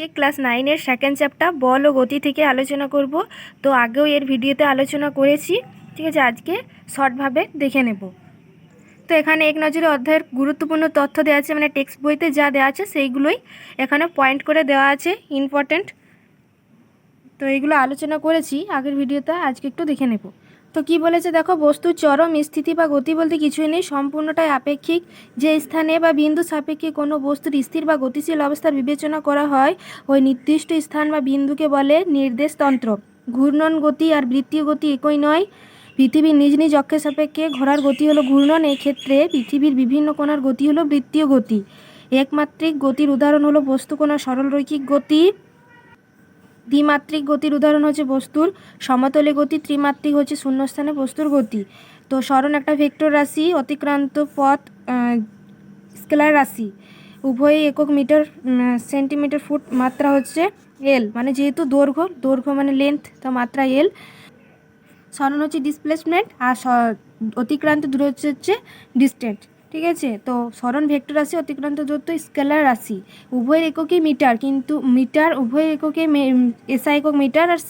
আজকে ক্লাস নাইনের second chapter বল ও গতি থেকে আলোচনা করব। তো আগেও এর ভিডিওতে আলোচনা করেছি। ঠিক আছে, আজকে শর্টভাবে দেখে নেব। তো এখানে এক নজরে অধ্যায়ের গুরুত্বপূর্ণ তথ্য দেওয়া আছে মানে টেক্সট বইতে যা দেওয়া আছে সেইগুলোই এখানে পয়েন্ট করে দেওয়া আছে ইম্পর্ট্যান্ট তো এইগুলো আলোচনা করেছি, আগের ভিডিওতে আজকে একটু দেখে নেব। তো কি বলেছে? দেখো, বস্তুর চরম স্থিতি বা গতি বলতে কিছুই নেই, সম্পূর্ণটাই আপেক্ষিক। যে স্থানে বা বিন্দু সাপেক্ষে কোনো বস্তুর স্থির বা গতিশীল অবস্থার বিবেচনা করা হয়, ওই নির্দিষ্ট স্থান বা বিন্দুকে বলে নির্দেশতন্ত্র ঘূর্ণন গতি আর বৃত্তীয় গতি একই নয়। পৃথিবীর নিজ নিজ অক্ষের সাপেক্ষে ঘোরার গতি হলো ঘূর্ণন ক্ষেত্রে পৃথিবীর বিভিন্ন কোণার গতি হলো বৃত্তীয় গতি। একমাত্রিক গতির উদাহরণ হলো বস্তু কোণার সরলরৈখিক গতি। দ্বিমাত্রিক গতির উদাহরণ হচ্ছে বস্তুর, সমতলে গতি ত্রিমাত্রিক হচ্ছে শূন্যস্থানে বস্তুর গতি। তো স্মরণ একটা ভেক্টর রাশি, অতিক্রান্ত পথ স্কেলার রাশি। উভয়ই একক মিটার সেন্টিমিটার ফুট মাত্রা হচ্ছে এল মানে যেহেতু দৈর্ঘ্য দৈর্ঘ্য মানে লেন্থ তো মাত্রা এল স্মরণ হচ্ছে ডিসপ্লেসমেন্ট আর অতিক্রান্ত দূরত্ব হচ্ছে ডিস্টেন্ট ঠিক আছে? তো স্মরণ ভেক্টর রাশি অতিক্রান্ত দূরত্ব স্কেলার রাশি। উভয়ের এককই মিটার, কিন্তু মিটার উভয়ের এককে এসআই একক মিটার আর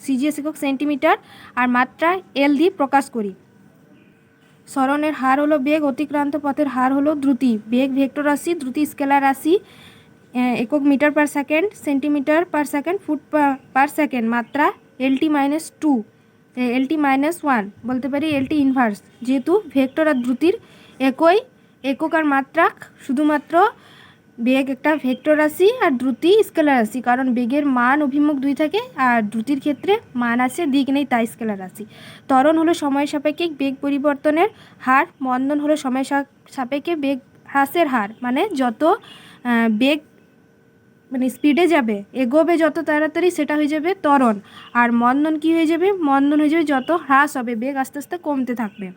সিজিএস একক সেন্টিমিটার আর মাত্রা এল দিয়ে প্রকাশ করি। স্মরণের হার হলো বেগ, অতিক্রান্ত পথের হার হলো দ্রুতি। বেগ ভেক্টর রাশি, দ্রুতি স্কেলার রাশি একক metre per second, centimetre per second, foot per second, মাত্রা L T minus two L T minus one বলতে পারি এলটি ইনভার্স যেহেতু ভেক্টর আর দ্রুতির একই একক আর মাত্রা শুধুমাত্র বেগ একটা ভেক্টর রাশি আর দ্রুতি স্কেলার রাশি, কারণ বেগের মান অভিমুখ দুই থাকে আর দ্রুতির ক্ষেত্রে মান আছে, দিক নেই, তাই স্কেলার রাশি। ত্বরণ হলো সময় সাপেক্ষিক বেগ পরিবর্তনের হার, মন্দন হলো সময় সাপেক্ষে বেগ হ্রাসের হার মানে যত বেগ মানে স্পিডে যাবে, এগোবে যত তাড়াতাড়ি সেটা হয়ে যাবে ত্বরণ, আর মন্দন কি হয়ে যাবে? মন্দন হয়ে যাবে যত হ্রাস হবে, বেগ আস্তে আস্তে কমতে থাকবে।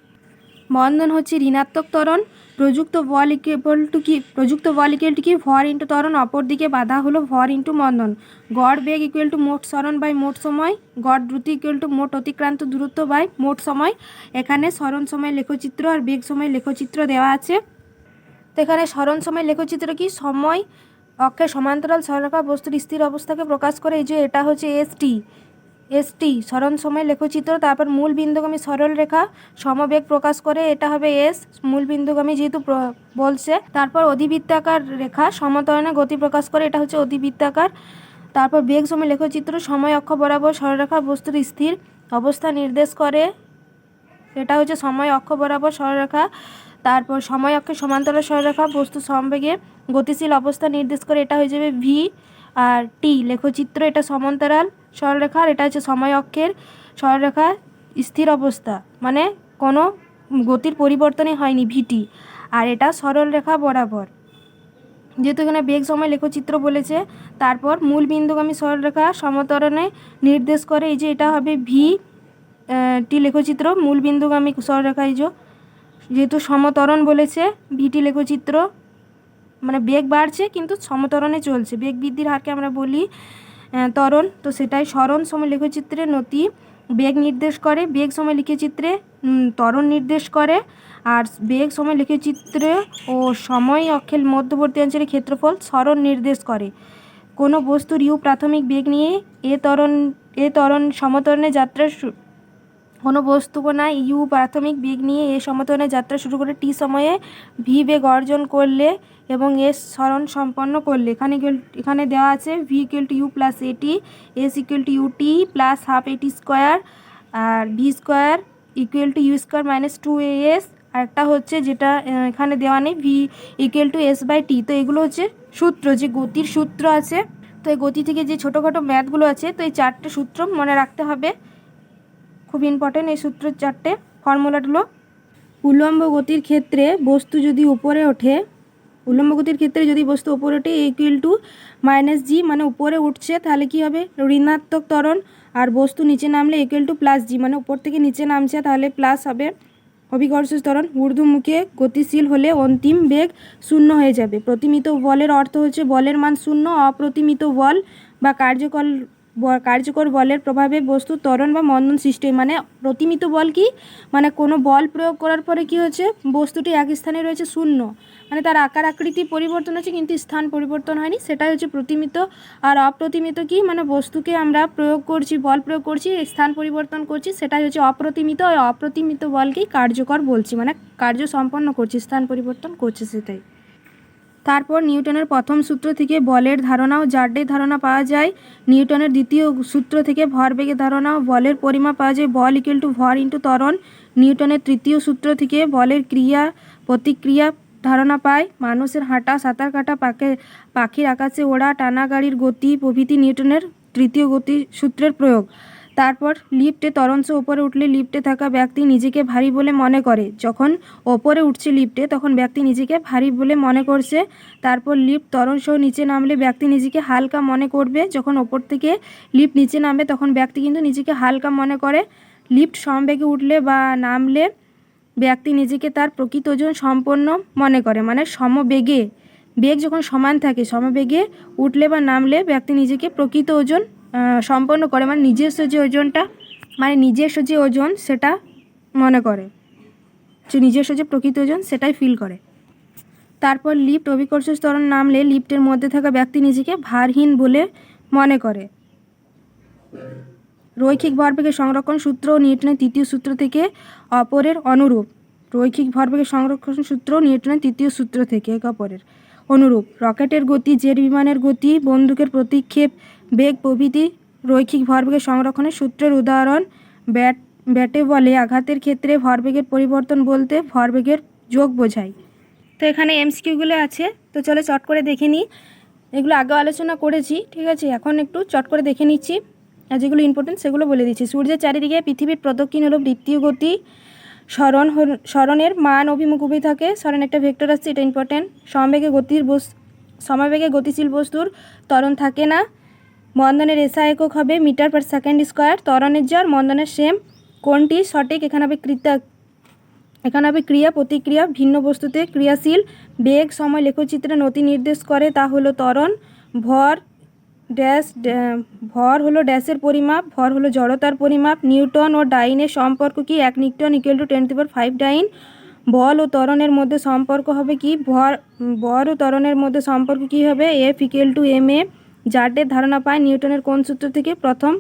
মন্দন হচ্ছে ঋণাত্মক ত্বরণ। প্রযুক্ত বল ইকুয়াল টু কি, প্রযুক্ত বল ইকুয়াল টু কি? ভর ইন্টু ত্বরণ অপর দিকে বাধা হলো ভর ইন্টু মন্দন। গড় বেগ ইকুয়াল টু মোট সরণ বাই মোট সময়। গড় দ্রুতি ইকুয়াল টু মোট অতিক্রান্ত দূরত্ব বাই মোট সময়। এখানে সরণ সময় লেখচিত্র আর বেগ সময় লেখচিত্র দেওয়া আছে। তো এখানে স্মরণ সময় লেখচিত্র কি? সময় অক্ষের সমান্তরাল সরলরেখা বস্তুর স্থির অবস্থাকে প্রকাশ করে। এই যে এটা হচ্ছে এসটি এসটি স্মরণ সময় লেখচিত্র, তারপর মূল বিন্দুগামী সরল রেখা, সমবেগ প্রকাশ করে এটা হবে এস মূল বিন্দুগামী যেহেতু বলছে। তারপর অধিবৃত্তাকার রেখা সমতরণে গতি প্রকাশ করে এটা হচ্ছে অধিবৃত্তাকার। তারপর বেগ সময় লেখচিত্র, সময় অক্ষ বরাবর সরলরেখা বস্তুর স্থির অবস্থা নির্দেশ করে এটা হচ্ছে সময় অক্ষ বরাবর সরলরেখা তারপর সময় অক্ষে সমান্তরাল সরলরেখা বস্তু সমবেগে গতিশীল অবস্থা নির্দেশ করে এটা হয়ে যাবে ভি আর টি লেখচিত্র, এটা সমান্তরাল, সরলরেখা এটা হচ্ছে সময় অক্ষের সরলরেখা, স্থির অবস্থা। মানে কোনো গতির পরিবর্তনই হয়নি ভিটি আর এটা সরল রেখা বরাবর। যেহেতু এখানে বেগ সময় লেখচিত্র বলেছে, তারপর মূল বিন্দুগামী সরলরেখা সমতরণে নির্দেশ করে এই যে এটা হবে ভি টি লেখচিত্র, মূল বিন্দুগামী সরলরেখা এই যে, যেহেতু সমতরণ বলেছে ভিটি লেখচিত্র মানে বেগ বাড়ছে কিন্তু সমতরণে চলছে। বেগ বৃদ্ধির হারকে আমরা বলি তরণ তো সেটাই স্মরণ সময় লেখচিত্রে নতি। বেগ নির্দেশ করে বেগ সময় লিখচিত্রে উম, ত্বরণ নির্দেশ করে। আর বেগ সময় লিখচিত্রে ও সময় অক্ষের মধ্যবর্তী অঞ্চলের ক্ষেত্রফল স্মরণ নির্দেশ করে। কোনো বস্তুর ইউ প্রাথমিক বেগ নিয়ে এ তরণ এ তরণ সমতরণে যাত্রা শু- কোনো বস্তু কণা ইউ প্রাথমিক বেগ নিয়ে এ সমতলে যাত্রা শুরু করে টি সময়ে ভি বেগ অর্জন করলে এবং এস স্মরণ সম্পন্ন করলে। এখানে এখানে দেওয়া আছে V equal to U plus A T S equal to U T plus half A T square R V square equal to U square minus two A S আর একটা হচ্ছে যেটা এখানে দেওয়া নেই V equal to S by T তো এগুলো হচ্ছে সূত্র, যে গতির সূত্র আছে। তো এই গতি থেকে যে ছোটোখাটো ম্যাথগুলো আছে, তো এই চারটে সূত্র মনে রাখতে হবে। খুব ইম্পর্টেন্ট এই সূত্র চারটে ফর্মুলাগুলো উল্লম্ব গতির ক্ষেত্রে বস্তু যদি উপরে ওঠে, উল্লম্ব গতির ক্ষেত্রে যদি বস্তু উপরে ওঠে ইকুয়াল টু মাইনাস জি মানে উপরে উঠছে, তাহলে কি হবে? ঋণাত্মক ত্বরণ আর বস্তু নিচে নামলে ইকুয়াল টু প্লাস জি মানে উপর থেকে নিচে নামছে, তাহলে প্লাস হবে অভিকর্ষ ত্বরণ। ঊর্ধ্বমুখে গতিশীল হলে অন্তিম বেগ শূন্য হয়ে যাবে। প্রতিমিত বলের অর্থ হচ্ছে বলের মান শূন্য, অপ্রতিমিত বল বা কার্যকল কার্যকর বলের প্রভাবে বস্তু ত্বরণ বা মন্দন সৃষ্টি হয়। মানে প্রতিমিত বল কি? মানে কোনো বল প্রয়োগ করার পরে কি হচ্ছে? বস্তুটি এক স্থানে রয়েছে শূন্য। মানে তার আকার আকৃতি পরিবর্তন হচ্ছে কিন্তু স্থান পরিবর্তন হয়নি। সেটাই হচ্ছে প্রতিমিত আর অপ্রতিমিত কি? মানে বস্তুকে আমরা প্রয়োগ করছি, বল প্রয়োগ করছি, স্থান পরিবর্তন করছি, সেটাই হচ্ছে অপ্রতিমিত। অপ্রতিমিত বলকেই কার্যকর বলছি। মানে কার্য সম্পন্ন করছি, স্থান পরিবর্তন করছে, সেটাই। তারপর নিউটনের প্রথম সূত্র থেকে বলের ধারণা ও জাড্ডের ধারণা পাওয়া যায়। নিউটনের দ্বিতীয় সূত্র থেকে ভরবেগের ধারণা ও বলের পরিমাপ পাওয়া যায়। বল ইকুয়াল টু ভর ইন্টু ত্বরণ। নিউটনের তৃতীয় সূত্র থেকে বলের ক্রিয়া, প্রতিক্রিয়া ধারণা পায়। মানুষের হাঁটা, সাঁতার কাটা পাখি পাখির আকাশে ওড়া, টানা গাড়ির গতি প্রভৃতি নিউটনের তৃতীয় গতি সূত্রের প্রয়োগ। তারপর লিফটে তরঞ্চ ওপরে উঠলে লিফটে থাকা ব্যক্তি নিজেকে ভারী বলে মনে করে। যখন ওপরে উঠছে লিফটে, তখন ব্যক্তি নিজেকে ভারী বলে মনে করছে। তারপর লিফট সহ নিচে নামলে ব্যক্তি নিজেকে হালকা মনে করবে। যখন ওপর থেকে লিফট নিচে নামবে, তখন ব্যক্তি কিন্তু নিজেকে হালকা মনে করে। লিফট সমবেগে উঠলে বা নামলে ব্যক্তি নিজেকে তার প্রকৃত ওজন সম্পন্ন মনে করে। মানে সমবেগে, বেগ যখন সমান থাকে, সমবেগে উঠলে বা নামলে ব্যক্তি নিজেকে প্রকৃত ওজন সম্পন্ন করে মানে নিজস্ব যে ওজনটা মানে নিজস্ব যে ওজন সেটা মনে করে। যে নিজস্ব যে প্রকৃত ওজন সেটাই ফিল করে। তারপর লিফট অভিকর্ষ স্তরণ নামলে লিফটের মধ্যে থাকা ব্যক্তি নিজেকে ভারহীন বলে মনে করে। রৈখিক ভরবেগের সংরক্ষণ সূত্র নিউটনের তৃতীয় সূত্র থেকে অপরের অনুরূপ। রৈখিক ভরবেগের সংরক্ষণ সূত্র নিউটনের তৃতীয় সূত্র থেকে একে অপরের অনুরূপ। রকেটের গতি, জেট বিমানের গতি, বন্দুকের প্রতিক্ষেপ বেগ প্রভৃতি রৈখিক ভরবেগের সংরক্ষণের সূত্রের উদাহরণ। ব্যাট, ব্যাটে বলে আঘাতের ক্ষেত্রে ভরবেগের পরিবর্তন বলতে ভরবেগের যোগ বোঝায়। তো এখানে এমসকিউগুলো আছে। তো চলো চট করে দেখে নিই। এগুলো আগেও আলোচনা করেছি, ঠিক আছে? এখন একটু চট করে দেখে নিচ্ছি। আর যেগুলো ইম্পর্টেন্ট সেগুলো বলে দিচ্ছি। সূর্যের চারিদিকে পৃথিবীর প্রদক্ষিণ হলো বৃত্তীয় গতি, স্মরণ স্মরণের মান অভিমুখ উভয় থাকে। স্মরণ একটা ভেক্টর আসছে, এটা ইম্পর্টেন্ট সমবেগে গতির বস, সমবেগে গতিশীল বস্তুর ত্বরণ থাকে না। মন্দনের এসা একক হবে মিটার পার সেকেন্ড স্কোয়ার, ত্বরণের জ্বর মন্দনের সেম। কোনটি সঠিক? এখানে হবে কৃতা এখানে হবে ক্রিয়া, প্রতিক্রিয়া, ভিন্ন বস্তুতে ক্রিয়াশীল। বেগ, সময় লেখচিত্রে নতি নির্দেশ করে, তা হলো ত্বরণ। ভর, ড্যাশ ভর হলো ড্যাশের পরিমাপ, ভর হলো জড়তার পরিমাপ। নিউটন ও ডাইনের সম্পর্ক কি? এক newton equal to ten power five dyne. বল ও ত্বরণের মধ্যে সম্পর্ক হবে কি? ভর ভর ও ত্বরণের মধ্যে সম্পর্ক কি হবে? F equal to M A জার্ডের ধারণা পায় নিউটনের কোন সূত্র থেকে প্রথম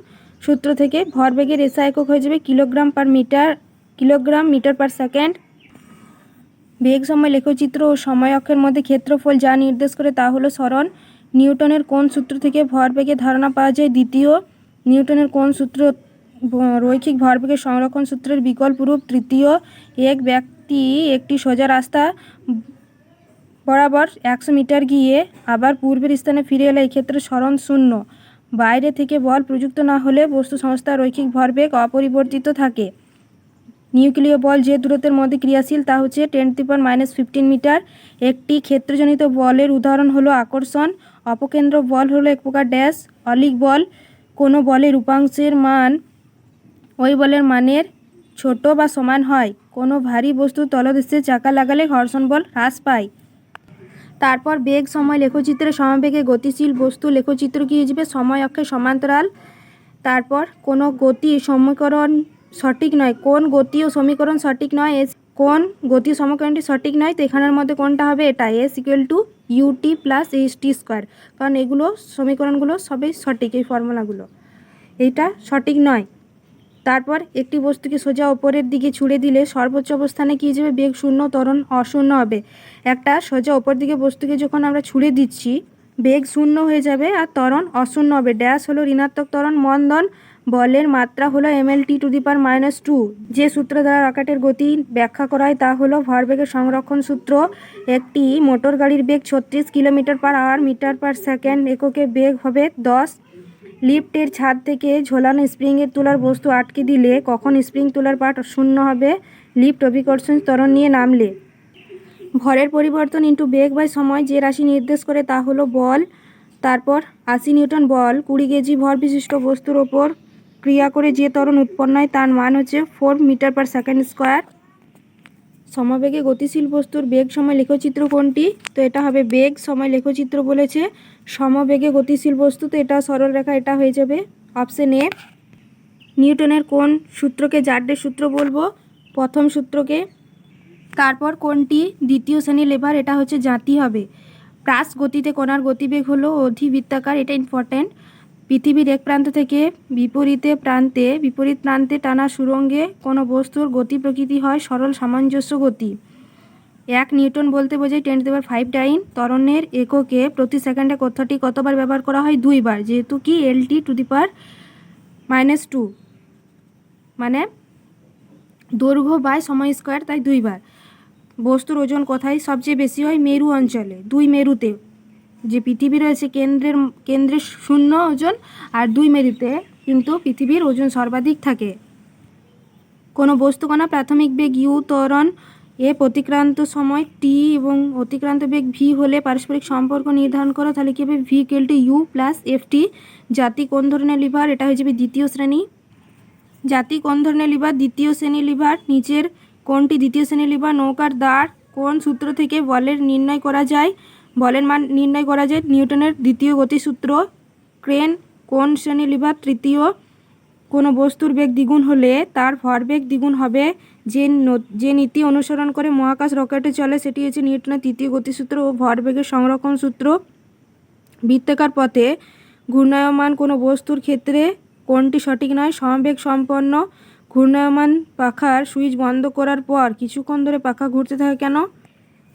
সূত্র থেকে ভরবেগের এসা একক হয়ে যাবে kilogram per metre, kilogram metre per second. বেগ, সময়, লেখচিত্র ও সময় অক্ষের মধ্যে ক্ষেত্রফল যা নির্দেশ করে তা হলো সরণ। নিউটনের কোন সূত্র থেকে ভরবেগের ধারণা পাওয়া যায়? দ্বিতীয়, নিউটনের কোন সূত্র রৈখিক ভরবেগের সংরক্ষণ সূত্রের বিকল্প রূপ তৃতীয়, এক ব্যক্তি একটি সোজা রাস্তা বরাবর একশো মিটার গিয়ে আবার পূর্বের স্থানে ফিরে এলে এক্ষেত্রে স্মরণ শূন্য। বাইরে থেকে বল প্রযুক্ত না হলে বস্তু সংস্থার রৈখিক ভরবেগ অপরিবর্তিত থাকে। নিউক্লিয় বল যে দূরত্বের মধ্যে ক্রিয়াশীল তা হচ্ছে টেন ত্রিপন মাইনাস ফিফটিন মিটার। একটি ক্ষেত্রজনিত বলের উদাহরণ হলো আকর্ষণ, অপকেন্দ্র বল হলো এক প্রকার ড্যাশ, অলিক বল কোনো বলের উপাংশের মান ওই বলের মানের ছোট বা সমান হয়। কোনো ভারী বস্তুর তলদেশে চাকা লাগালে ঘর্ষণ বল হ্রাস পায়। তারপর বেগ, সময়, লেখচিত্রে, সমবেগে গতিশীল বস্তু, লেখচিত্র কী হিসেবে সময় অক্ষে সমান্তরাল। তারপর কোনো গতি সমীকরণ সঠিক নয়। কোন গতি ও সমীকরণ সঠিক নয়? এস, কোন গতি সমীকরণটি সঠিক নয়? তো এখানের মধ্যে কোনটা হবে? এটা S equal to U T plus H T square কারণ এগুলো সমীকরণগুলো সবই সঠিক, এই ফর্মুলাগুলো এইটা সঠিক নয়। তারপর একটি বস্তুকে সোজা ওপরের দিকে ছুড়ে দিলে সর্বোচ্চ অবস্থানে কী যাবে? বেগ শূন্য, ত্বরণ অশূন্য হবে। একটা সোজা ওপর দিকে বস্তুকে যখন আমরা ছুড়ে দিচ্ছি, বেগ শূন্য হয়ে যাবে আর ত্বরণ অশূন্য হবে। ড্যাশ হলো ঋণাত্মক ত্বরণ, মন্দন বলের মাত্রা হলো M L T to the power minus two. যে সূত্র দ্বারা রকেটের গতি ব্যাখ্যা করা হয় তা হলো ভরবেগের সংরক্ষণ সূত্র। একটি মোটর গাড়ির বেগ ছত্রিশ kilometre per hour, metre per second, এককে বেগ হবে দশ। লিফটের ছাদ থেকে ঝোলানো স্প্রিংয়ের তোলার বস্তু আটকে দিলে কখন স্প্রিং তোলার পাট শূন্য হবে? লিফট অভিকর্ষণ ত্বরণ নিয়ে নামলে। ভরের পরিবর্তন ইন্টু বেগ বাই সময় যে রাশি নির্দেশ করে তা হলো বল। তারপর আশি নিউটন বল, কুড়ি কেজি ভর বিশিষ্ট বস্তুর ওপর ক্রিয়া করে যে ত্বরণ উৎপন্ন হয় তার মান হচ্ছে four metre per second square সমবেগে গতিশীল বস্তুর বেগ সময় লেখচিত্র কোনটি? তো এটা হবে বেগ সময় লেখচিত্র বলেছে। সমবেগে গতিশীল বস্তু, তো এটা সরল রেখা, এটা হয়ে যাবে অপশন এ নিউটনের কোন সূত্রকে জাড্ডের সূত্র বলব? প্রথম সূত্রকে। তারপর কোনটি? দ্বিতীয় শ্রেণি লেবার এটা হচ্ছে জাতি হবে। প্রাস গতিতে কণার গতিবেগ হলো অধিবৃত্তাকার, এটা ইম্পর্ট্যান্ট পৃথিবীর এক প্রান্ত থেকে বিপরীতে প্রান্তে, বিপরীত প্রান্তে টানা সুরঙ্গে কোনো বস্তুর গতি প্রকৃতি হয় সরল সামঞ্জস্য গতি। এক নিউটন বলতে বোঝায় টেন দেবার ফাইভ ডাইন তরণের এককে প্রতি সেকেন্ডে কথাটি কতবার ব্যবহার করা হয়? দুইবার, যেহেতু কি? L T to the power minus two মানে দৈর্ঘ্য বাই সময় স্কোয়ার তাই দুইবার। বস্তুর ওজন কোথায় সবচেয়ে বেশি হয়? মেরু অঞ্চলে, দুই মেরুতে। যে পৃথিবী রয়েছে কেন্দ্রের, কেন্দ্রে শূন্য ওজন আর দুই মেরুতে কিন্তু পৃথিবীর ওজন সর্বাধিক থাকে। কোনো বস্তুকণা প্রাথমিক বেগ ইউ ত্বরণ এ প্রতিক্রান্ত সময় টি এবং অতিক্রান্ত বেগ ভি হলে পারস্পরিক সম্পর্ক নির্ধারণ করো, তাহলে কী হবে? ভি কেলটি ইউ প্লাস এফটি জাতি কোন ধরনের লিভার? এটা হয়ে যাবে দ্বিতীয় শ্রেণি। জাতি কোন ধরনের লিভার? দ্বিতীয় শ্রেণি লিভার। নিচের কোনটি দ্বিতীয় শ্রেণি লিভার? নৌকার দাঁড় কোন সূত্র থেকে বলের নির্ণয় করা যায়? বলের মান নির্ণয় করা যায় নিউটনের দ্বিতীয় গতিসূত্র ক্রেন কোন শ্রেণি লিভার তৃতীয় কোনো বস্তুর বেগ দ্বিগুণ হলে তার ভরবেগ দ্বিগুণ হবে। যে যে নীতি অনুসরণ করে মহাকাশ রকেটে চলে সেটি হচ্ছে নিউটনের তৃতীয় গতিসূত্র ও ভরবেগের সংরক্ষণ সূত্র। বৃত্তাকার পথে ঘূর্ণায়মান কোনো বস্তুর ক্ষেত্রে কোনটি সঠিক নয়, সমবেগ সম্পন্ন ঘূর্ণায়মান পাখার সুইচ বন্ধ করার পর কিছুক্ষণ ধরে পাখা ঘুরতে থাকে কেন?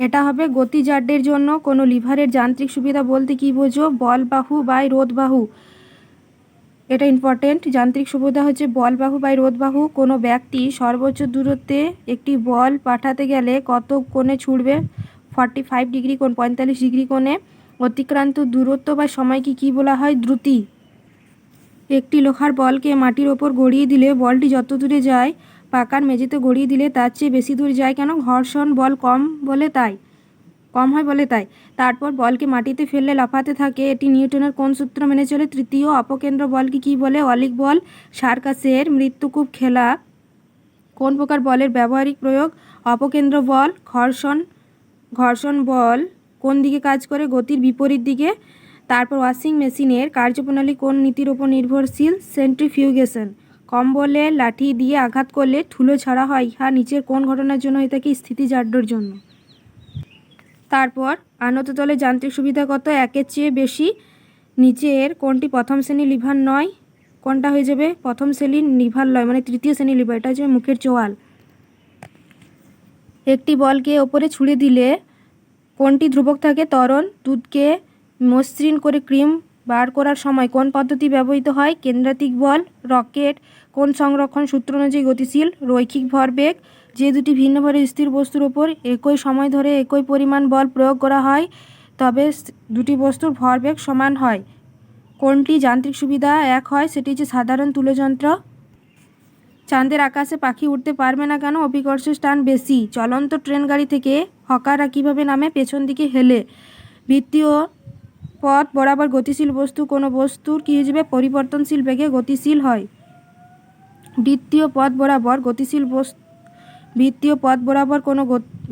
এটা হবে গতি গতিজাড্যের জন্য কোনো লিভারের যান্ত্রিক সুবিধা বলতে কী বোঝো? বল বাহু বাই রোধ বাহু। এটা ইম্পর্টেন্ট যান্ত্রিক সুবিধা হচ্ছে বল বাহু বাই রোধ বাহু। কোনো ব্যক্তি সর্বোচ্চ দূরত্বে একটি বল পাঠাতে গেলে কত কোণে ছুটবে ফর্টি ফাইভ ডিগ্রি কোণ, পঁয়তাল্লিশ ডিগ্রি কোণে। অতিক্রান্ত দূরত্ব বা সময়কে কী বলা হয়? দ্রুতি। একটি লোহার বলকে মাটির ওপর গড়িয়ে দিলে বলটি যত দূরে যায় পাকার মেঝেতে গড়িয়ে দিলে তার চেয়ে বেশি দূর যায় কেন? ঘর্ষণ বল কম বলে তাই। কম হয় বলে তাই। তারপর বলকে মাটিতে ফেললে লাফাতে থাকে। এটি নিউটনের কোন সূত্র মেনে চলে? তৃতীয় অপকেন্দ্র বলকে কী বলে? অলিক বল, সার্কাসের মৃত্যুকূপ খেলা। কোন প্রকার বলের ব্যবহারিক প্রয়োগ? অপকেন্দ্র বল, ঘর্ষণ ঘর্ষণ বল কোন দিকে কাজ করে? গতির বিপরীত দিকে। তারপর ওয়াশিং মেশিনের কার্যপ্রণালী কোন নীতির ওপর নির্ভরশীল? সেন্ট্রিফিউগেশন। কম্বলে লাঠি দিয়ে আঘাত করলে ঠুলো ছাড়া হয়। ইহা নিচের কোন ঘটনার জন্য হয়ে থাকে স্থিতিজাড্যর জন্য? তারপর আনত তলে যান্ত্রিক সুবিধা কত? একের চেয়ে বেশি। নিচের কোনটি প্রথম শ্রেণি লিভার নয়? কোনটা হয়ে যাবে? প্রথম শ্রেণির লিভার নয় মানে তৃতীয় শ্রেণি লিভার, এটা হচ্ছে মুখের চোয়াল একটি বলকে ওপরে ছুঁড়ে দিলে কোনটি ধ্রুবক থাকে? ত্বরণ, দুধকে মসৃণ করে ক্রিম বার করার সময় কোন পদ্ধতি ব্যবহৃত হয়? কেন্দ্রাতিক বল, রকেট কোন সংরক্ষণ সূত্র অনুযায়ী গতিশীল, রৈখিক ভরবেগ যে দুটি ভিন্ন ভরে স্থির বস্তুর ওপর একই সময় ধরে একই পরিমাণ বল প্রয়োগ করা হয়, তবে দুটি বস্তুর ভরবেগ সমান হয়। কোনটি যান্ত্রিক সুবিধা এক হয়, সেটি হচ্ছে সাধারণ তুলোযন্ত্র। চাঁদের আকাশে পাখি উঠতে পারবে না কেন? অভিকর্ষের টান বেশি। চলন্ত ট্রেন গাড়ি থেকে হকাররা কীভাবে নামে? পেছন দিকে হেলে। বৃত্তীয় পথ বরাবর গতিশীল বস্তু, কোনো বস্তুর কী হিসেবে পরিবর্তনশীল বেগে গতিশীল হয়। বৃত্তীয় পথ বরাবর গতিশীল বস্তু বৃত্তীয় পথ বরাবর কোনো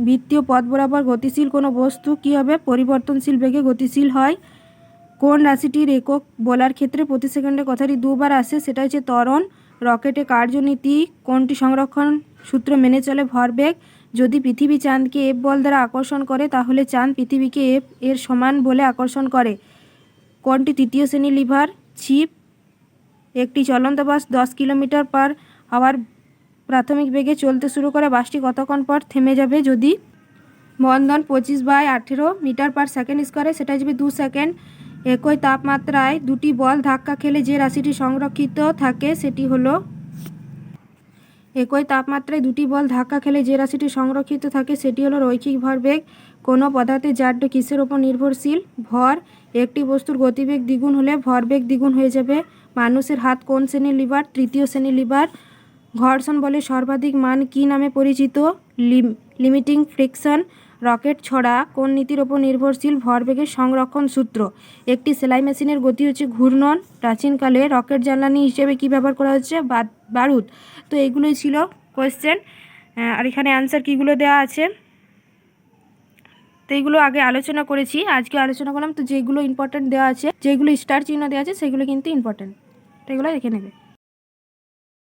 বৃত্তীয় পথ বরাবর গতিশীল কোনো বস্তু কী হবে? পরিবর্তনশীল বেগে গতিশীল হয়। কোন রাশিটির একক বলার ক্ষেত্রে প্রতি সেকেন্ডে কথাটি দুবার আসে সেটা হচ্ছে ত্বরণ। রকেটে কার্যনীতি, কোনটি সংরক্ষণ সূত্র মেনে চলে ভরবেগ যদি পৃথিবী চাঁদকে এফ বল দ্বারা আকর্ষণ করে, তাহলে চাঁদ পৃথিবীকে এফ এর সমান বলে আকর্ষণ করে। কোনটি তৃতীয় শ্রেণি লিভার? ছিপ একটি চলন্ত বাস দশ কিলোমিটার পার আওয়ার প্রাথমিক বেগে চলতে শুরু করে বাসটি কতক্ষণ পর থেমে যাবে যদি বন্ধন পঁচিশ বাই আঠেরো মিটার পার সেকেন্ড স্কোয়ারে, সেটা যাবে দু সেকেন্ড। একই তাপমাত্রায় দুটি বল ধাক্কা খেলে যে রাশিটি সংরক্ষিত থাকে সেটি হলো একই তাপমাত্রায় দুটি বল ধাক্কা খেলে যে রাশিটি সংরক্ষিত থাকে সেটি হলো রৈখিক ভরবেগ কোনো পদার্থের জাড্য কিসের ওপর নির্ভরশীল? ভর, একটি বস্তুর গতিবেগ দ্বিগুণ হলে ভরবেগ দ্বিগুণ হয়ে যাবে। মানুষের হাত কোন শ্রেণির লিভার? তৃতীয় শ্রেণির লিভার। ঘর্ষণ বলে সর্বাধিক মান কী নামে পরিচিত? লিম লিমিটিং ফ্রিকশন, রকেট ছড়া, কোন নীতির ওপর নির্ভরশীল? ভরবেগের সংরক্ষণ সূত্র। একটি সেলাই মেশিনের গতি হচ্ছে ঘূর্ণন। প্রাচীনকালে রকেট জ্বালানি হিসেবে কী ব্যবহার করা হচ্ছে? বারুদ। তো এগুলোই ছিল কোয়েশ্চেন আর এখানে অ্যান্সার কীগুলো দেওয়া আছে? তো এইগুলো আগে আলোচনা করেছি। আজকে আলোচনা করলাম। তো যেগুলো ইম্পর্টেন্ট দেওয়া আছে, যেগুলো স্টার চিহ্ন দেওয়া আছে, সেগুলো কিন্তু ইম্পর্টেন্ট এগুলো রেখে নেবে।